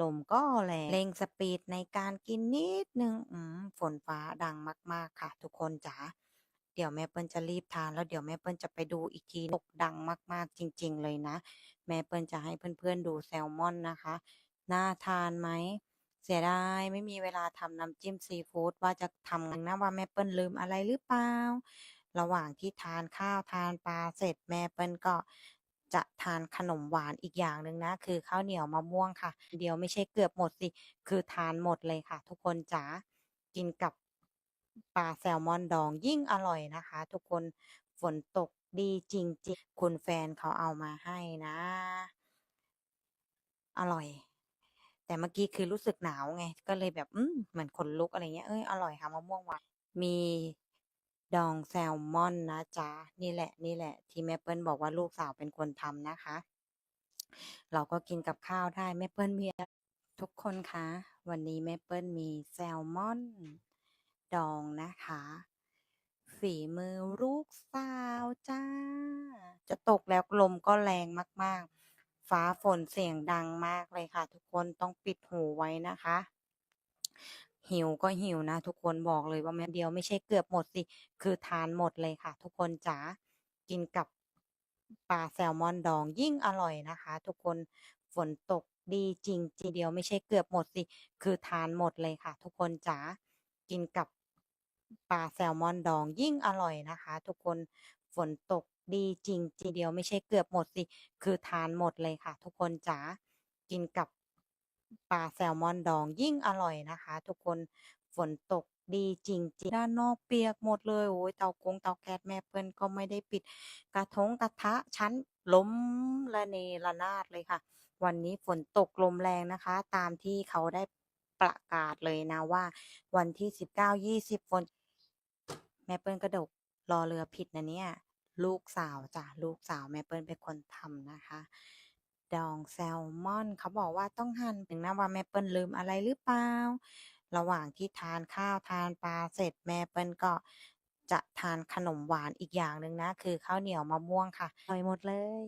ลมก็แรงเร่งสปีดในการกินนิดหนึ่งฝนฟ้าดังมาก ๆ ค่ะ ทุกคนจ๋าเดี๋ยวแม่เปิ้ลจะรีบทานแล้วเดี๋ยวแม่เปิ้ลจะไปดูอีกทีตกดังมาก ๆ จริง ๆ เลยนะ แม่เปิ้ลจะให้เพื่อน ๆ ดูแซลมอนนะคะ น่าทานไหมเสียดายไม่มีเวลาทำน้ำจิ้มซีฟู้ดว่าจะทำนะว่าแม่เปิ้ลลืมอะไรหรือเปล่า ระหว่างที่ทานข้าวทานปลาเสร็จแม่เปิ้ลก็ จะทานขนมหวานอีกอย่างหนึ่งนะ คือข้าวเหนียวมะม่วงค่ะ เดี๋ยวไม่ใช่เกือบหมดสิ คือทานหมดเลยค่ะ ทุกคนจ๋ากินกับปลาแซลมอนดองยิ่งอร่อยนะคะ ทุกคนฝนตกดีจริงๆคุณแฟนเขาเอามาให้นะ อร่อย แต่เมื่อกี้คือรู้สึกหนาวไง ก็เลยแบบอืมเหมือนขนลุกอะไรเงี้ยเฮ้ยอร่อยค่ะมะม่วงหวานมี ดองแซลมอนนะจ๊ะ นี่แหละนี่แหละ ที่แม่เปิ้ลบอกว่าลูกสาวเป็นคนทำนะคะ เราก็กินกับข้าวได้แม่เปิ้ลมีทุกคนคะ วันนี้แม่เปิ้ลมีแซลมอน ดองนะคะฝีมือลูกสาวจ้ะจะตกแล้วลมก็แรงมากๆ ฟ้าฝนเสียงดังมากเลยค่ะ ทุกคนต้องปิดหูไว้นะคะ หิวก็หิวนะ ทุกคนบอกเลยว่าแป๊บเดียวไม่ใช่เกือบหมดสิ คือทานหมดเลยค่ะ ทุกคนจ๋ากินกับปลาแซลมอนดองยิ่งอร่อยนะคะ ทุกคนฝนตกดีจริงๆเดียวไม่ใช่เกือบหมดสิ คือทานหมดเลยค่ะ ทุกคนจ๋ากินกับปลาแซลมอนดองยิ่งอร่อยนะคะ ทุกคนฝนตกดีจริงๆเดียวไม่ใช่เกือบหมดสิ คือทานหมดเลยค่ะ ทุกคนจ๋ากินกับ ปลาแซลมอนดองยิ่งอร่อยนะคะ ทุกคนฝนตกดีจริงๆ ด้านนอกเปียกหมดเลยโอ้โฮเตากงเตาแก๊สแม่เปิ้ลก็ไม่ได้ปิด กระทงกระทะชั้นล้มระเนระนาดเลยค่ะ วันนี้ฝนตกลมแรงนะคะ ตามที่เขาได้ประกาศเลยนะว่า วันที่19-20ฝน แม่เปิ้ลกระดกรอเรือผิดนะเนี่ย ลูกสาวจ้ะลูกสาวแม่เปิ้ลเป็นคนทำนะคะ ดองแซลมอน เขาบอกว่าต้องหั่นถึงนะว่าแม่เปิ้ลลืมอะไรหรือเปล่า ระหว่างที่ทานข้าวทานปลาเสร็จแม่เปิ้ลก็จะทานขนมหวานอีกอย่างหนึ่งนะ คือข้าวเหนียวมะม่วงค่ะอร่อยหมดเลย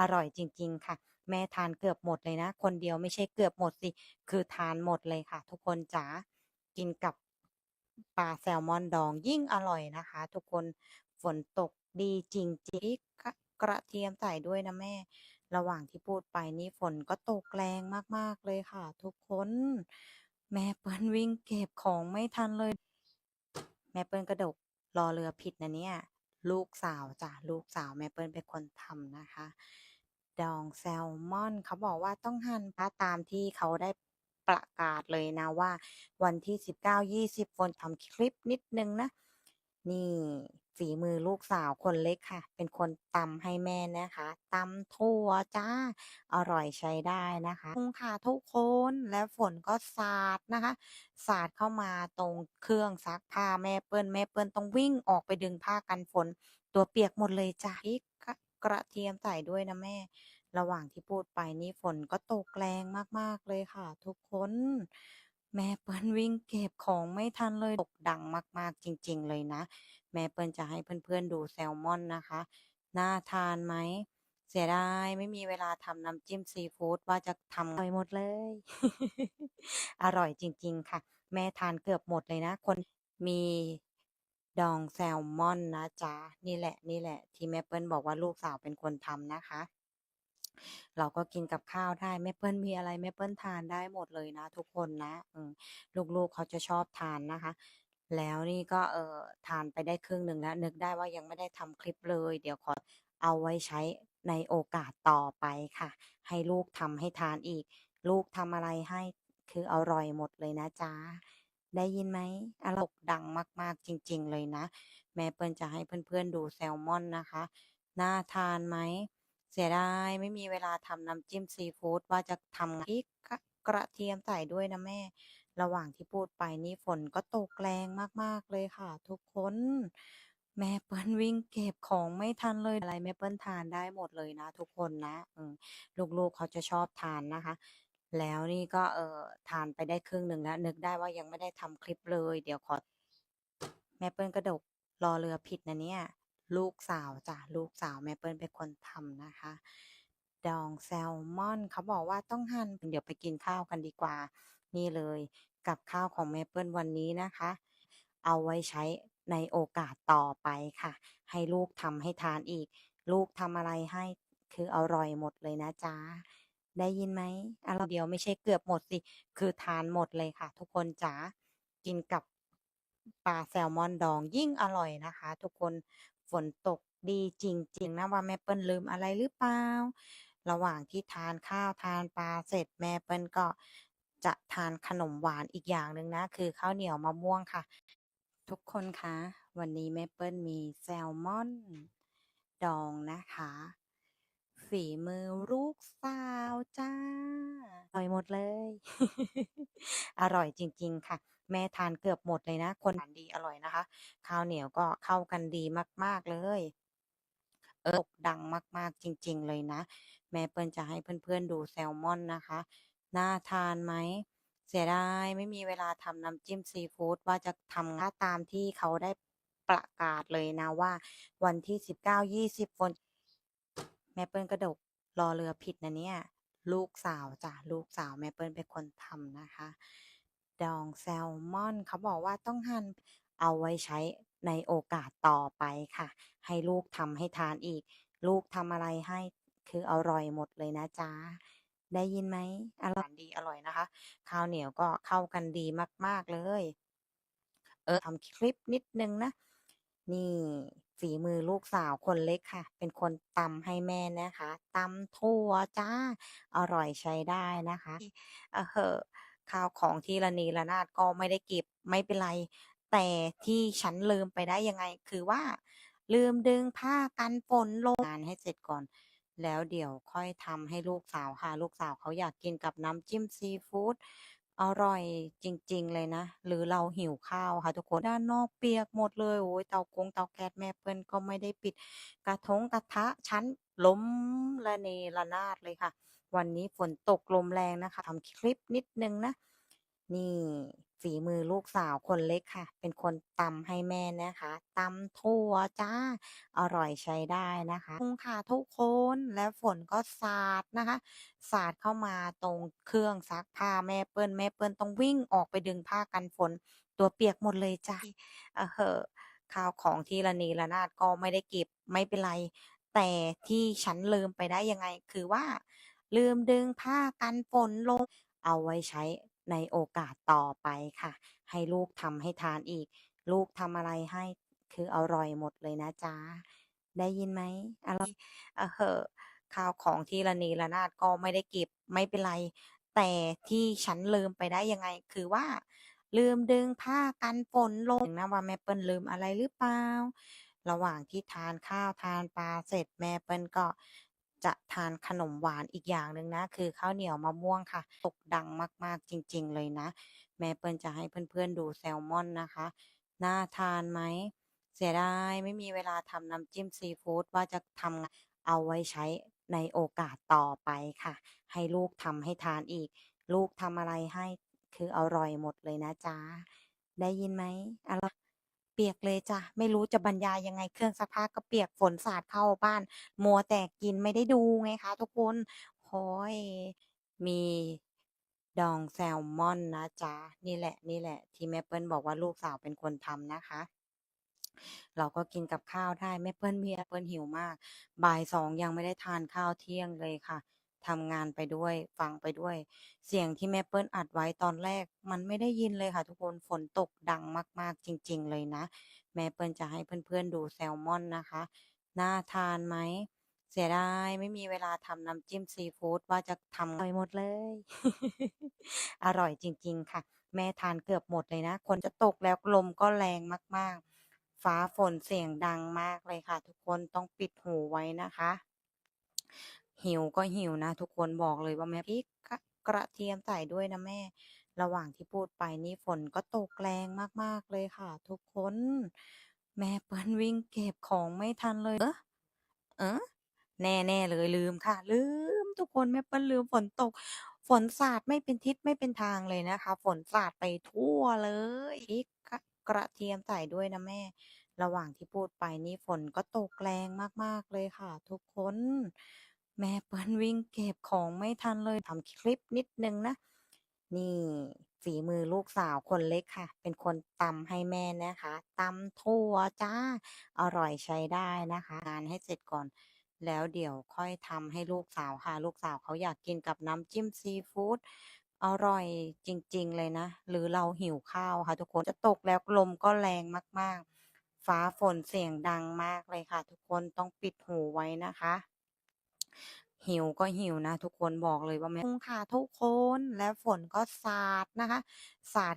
อร่อยจริง ๆ ค่ะ แม่ทานเกือบหมดเลยนะ คนเดียวไม่ใช่เกือบหมดสิ คือทานหมดเลยค่ะ ทุกคนจ๋ากินกับปลาแซลมอนดองยิ่งอร่อยนะคะ ทุกคนฝนตกดีจริงๆ กระเทียมใส่ด้วยนะแม่ ระหว่างที่พูดไปนี่ฝนก็ตกแรงมากๆเลยค่ะ ทุกคน แม่เปิ้ลวิ่งเก็บของไม่ทันเลย แม่เปิ้ลกระดกรอเรือผิดนะเนี่ย ลูกสาวจ้ะลูกสาวแม่เปิ้ลเป็นคนทำนะคะ ดองแซลมอนเขาบอกว่าต้องหั่นถ้าตามที่เขาได้ประกาศเลยนะว่า วันที่ 19-20 ฝนทำคลิปนิดนึงนะ นี่ ฝีมือลูกสาวคนเล็กค่ะ เป็นคนตำให้แม่นะคะตำถั่วจ้ะอร่อยใช้ได้นะคะคุณค่ะทุกคนแล้วฝนก็สาดนะคะ สาดเข้ามาตรงเครื่องซักผ้าแม่เปิ้ลแม่เปิ้ลต้องวิ่งออกไปดึงผ้ากันฝน ตัวเปียกหมดเลยจ้ะพริกกกระเทียมใส่ด้วยนะแม่ ระหว่างที่พูดไปนี่ฝนก็ตกแรงมากๆเลยค่ะ ทุกคนแม่เปิ้ลวิ่งเก็บของไม่ทันเลยตกดังมากๆจริง ๆ เลยนะ แม่เปิ้ลจะให้เพื่อนๆดูแซลมอนนะคะ น่าทานไหม เสียดายไม่มีเวลาทำน้ำจิ้มซีฟู้ดว่าจะทำอร่อยหมดเลย อร่อยจริง ๆ ค่ะ แม่ทานเกือบหมดเลยนะ คนมีดองแซลมอนนะจ๊ะ นี่แหละนี่แหละ ที่แม่เปิ้ลบอกว่าลูกสาวเป็นคนทำนะคะ เราก็กินกับข้าวได้แม่เปิ้ลมีอะไรแม่เปิ้ลทานได้หมดเลยนะ ทุกคนนะลูกๆเขาจะชอบทานนะคะ แล้วนี่ก็เอ่อทานไปได้ครึ่งหนึ่งแล้วนึกได้ว่ายังไม่ได้ทำคลิปเลย เดี๋ยวขอเอาไว้ใช้ในโอกาสต่อไปค่ะ ให้ลูกทำให้ทานอีก ลูกทำอะไรให้คืออร่อยหมดเลยนะจ๊ะได้ยินไหมอรกดังมากๆจริง ๆ เลยนะ แม่เปิ้ลจะให้เพื่อนๆดูแซลมอนนะคะ น่าทานไหม เสียดายไม่มีเวลาทำน้ำจิ้มซีฟูดว่าจะทำพริกกระเทียมใส่ด้วยนะแม่ ระหว่างที่พูดไปนี่ฝนก็ตกแรงมาก ๆ เลยค่ะ ทุกคน แม่เปิ้ลวิ่งเก็บของไม่ทันเลยอะไรแม่เปิ้ลทานได้หมดเลยนะ ทุกคนนะลูกๆเขาจะชอบทานนะคะ แล้วนี่ก็เออทานไปได้ครึ่งหนึ่งแล้วนึกได้ว่ายังไม่ได้ทำคลิปเลย เดี๋ยวขอ แม่เปิ้ลกระดกรอเรือผิดนะเนี่ย ลูกสาวจ้ะลูกสาวแม่เปิ้ลเป็นคนทำนะคะดองแซลมอนเขาบอกว่าต้องหั่นเดี๋ยวไปกินข้าวกันดีกว่า นี่เลยกับข้าวของแม่เปิ้ลวันนี้นะคะ เอาไว้ใช้ในโอกาสต่อไปค่ะ ให้ลูกทำให้ทานอีก ลูกทำอะไรให้คืออร่อยหมดเลยนะจ๊ะได้ยินไหมอร่อยเดียวไม่ใช่เกือบหมดสิ คือทานหมดเลยค่ะ ทุกคนจ๋ากินกับปลาแซลมอนดองยิ่งอร่อยนะคะ ทุกคนฝนตกดีจริง ๆ นะว่าแม่เปิ้ลลืมอะไรหรือเปล่า ระหว่างที่ทานข้าวทานปลาเสร็จแม่เปิ้ลก็ จะทานขนมหวานอีกอย่างหนึ่งนะ คือข้าวเหนียวมะม่วงค่ะ ทุกคนคะ วันนี้แม่เปิ้ลมีแซลมอน ดองนะคะฝีมือลูกสาวจ้ะอร่อยหมดเลย อร่อยจริง ๆ ค่ะ แม่ทานเกือบหมดเลยนะ คนทานดีอร่อยนะคะ ข้าวเหนียวก็เข้ากันดีมาก ๆ เลย เออตกดังมาก ๆ จริง ๆ เลยนะ แม่เปิ้ลจะให้เพื่อน ๆ ดูแซลมอนนะคะ น่าทานไหม เสียดายไม่มีเวลาทำน้ำจิ้มซีฟู้ดว่าจะทำถ้าตามที่เขาได้ประกาศเลยนะว่าวันที่19-20ฝนแม่เปิ้ลกระดกรอเรือผิดนะเนี่ย ลูกสาวจ้ะลูกสาวแม่เปิ้ลเป็นคนทำนะคะ ดองแซลมอนเขาบอกว่าต้องหั่นเอาไว้ใช้ในโอกาสต่อไปค่ะ ให้ลูกทำให้ทานอีก ลูกทำอะไรให้คืออร่อยหมดเลยนะจ๊ะ ได้ยินไหมอร่อยดีอร่อยนะคะ ข้าวเหนียวก็เข้ากันดีมาก ๆ เลย เออทำคลิปนิดนึงนะ นี่ฝีมือลูกสาวคนเล็กค่ะ เป็นคนตำให้แม่นะคะตำถั่วจ้ะอร่อยใช้ได้นะคะเออเหอะข้าวของที่ระเนระนาดก็ไม่ได้เก็บไม่เป็นไร แต่ที่ฉันลืมไปได้ยังไง คือว่า ลืมดึงผ้ากันฝนลงงานให้เสร็จก่อน แล้วเดี๋ยวค่อยทำให้ลูกสาวค่ะ ลูกสาวเขาอยากกินกับน้ำจิ้มซีฟูดอร่อยจริง ๆ เลยนะ หรือเราหิวข้าวค่ะทุกคนด้านนอกเปียกหมดเลยโอ้โฮเตากงเตาแก๊สแม่เปิ้ลก็ไม่ได้ปิด กระทงกระทะฉันล้มระเนระนาดเลยค่ะ วันนี้ฝนตกลมแรงนะคะทำคลิปนิดนึงนะ นี่ ฝีมือลูกสาวคนเล็กค่ะ เป็นคนตำให้แม่นะคะตำถั่วจ้ะอร่อยใช้ได้นะคะค่ะทุกคนแล้วฝนก็สาดนะคะ สาดเข้ามาตรงเครื่องซักผ้าแม่เปิ้ลแม่เปิ้ลต้องวิ่งออกไปดึงผ้ากันฝน ตัวเปียกหมดเลยจ้ะเออเหอข้าวของที่ระเนระนาดก็ไม่ได้เก็บไม่เป็นไร แต่ที่ฉันลืมไปได้ยังไง คือว่า ลืมดึงผ้ากันฝนลง เอาไว้ใช้ ในโอกาสต่อไปค่ะ ให้ลูกทำให้ทานอีก ลูกทำอะไรให้คืออร่อยหมดเลยนะจ๊ะ ได้ยินไหมอร่อยเออเหอะข้าวของที่ระเนระนาดก็ไม่ได้เก็บไม่เป็นไร แต่ที่ฉันลืมไปได้ยังไง คือว่า ลืมดึงผ้ากันฝนลงนะว่าแม่เปิ้ลลืมอะไรหรือเปล่า ระหว่างที่ทานข้าวทานปลาเสร็จแม่เปิ้ลก็ จะทานขนมหวานอีกอย่างหนึ่งนะ คือข้าวเหนียวมะม่วงค่ะ ตกดังมากๆจริง ๆ เลยนะ แม่เปิ้ลจะให้เพื่อนๆดูแซลมอนนะคะ น่าทานไหม เสียดายไม่มีเวลาทำน้ำจิ้มซีฟู้ดว่าจะทำเอาไว้ใช้ในโอกาสต่อไปค่ะ ให้ลูกทำให้ทานอีก ลูกทำอะไรให้คืออร่อยหมดเลยนะจ๊ะ ได้ยินไหมอร่อย เปียกเลยจ้ะไม่รู้จะบรรยายยังไงเครื่องซักผ้าก็เปียกฝนสาดเข้าบ้าน มัวแต่กินไม่ได้ดูไงคะ ทุกคนโอ้โฮมีดองแซลมอนนะจ๊ะนี่แหละนี่แหละ ที่แม่เปิ้ลบอกว่าลูกสาวเป็นคนทำนะคะ เราก็กินกับข้าวได้แม่เปิ้ลมีแม่เปิ้ลหิวมาก บ่าย2ยังไม่ได้ทานข้าวเที่ยงเลยค่ะ ทำงานไปด้วย ฟังไปด้วย เสียงที่แม่เปิ้ลอัดไว้ตอนแรก มันไม่ได้ยินเลยค่ะทุกคนฝนตกดังมากๆจริง ๆ เลยนะ แม่เปิ้ลจะให้เพื่อนๆดูแซลมอนนะคะ น่าทานไหม เสียดายไม่มีเวลาทำน้ำจิ้มซีฟู้ดว่าจะทำอร่อยหมดเลย อร่อยจริง ๆ ค่ะ แม่ทานเกือบหมดเลยนะฝนจะตกแล้วลมก็แรงมากๆ ฟ้าฝนเสียงดังมากเลยค่ะ ทุกคนต้องปิดหูไว้นะคะ หิวก็หิวนะ ทุกคนบอกเลยว่าแม่พริกกระเทียมใส่ด้วยนะแม่ ระหว่างที่พูดไปนี่ฝนก็ตกแรงมากๆเลยค่ะ ทุกคน แม่เปิ้ลวิ่งเก็บของไม่ทันเลย เอ๊ะเอ๊ะแน่ๆเลยลืมค่ะ ลืม ทุกคนแม่เปิ้ลลืมฝนตก ฝนสาดไม่เป็นทิศไม่เป็นทางเลยนะคะ ฝนสาดไปทั่วเลยพริกกกระเทียมใส่ด้วยนะแม่ ระหว่างที่พูดไปนี่ฝนก็ตกแรงมากๆเลยค่ะ ทุกคน แม่เปิ้ลวิ่งเก็บของไม่ทันเลยทำคลิปนิดนึงนะ นี่ฝีมือลูกสาวคนเล็กค่ะ เป็นคนตำให้แม่นะคะตำถั่วจ้า อร่อยใช้ได้นะคะ งานให้เสร็จก่อน แล้วเดี๋ยวค่อยทำให้ลูกสาวค่ะ ลูกสาวเขาอยากกินกับน้ำจิ้มซีฟู้ดอร่อยจริงๆเลยนะ หรือเราหิวข้าวค่ะทุกคนจะตกแล้วลมก็แรงมากๆ ฟ้าฝนเสียงดังมากเลยค่ะ ทุกคนต้องปิดหูไว้นะคะ หิวก็หิวนะ ทุกคนบอกเลยว่าแม่ค่ะทุกคนและฝนก็สาดนะคะ สาด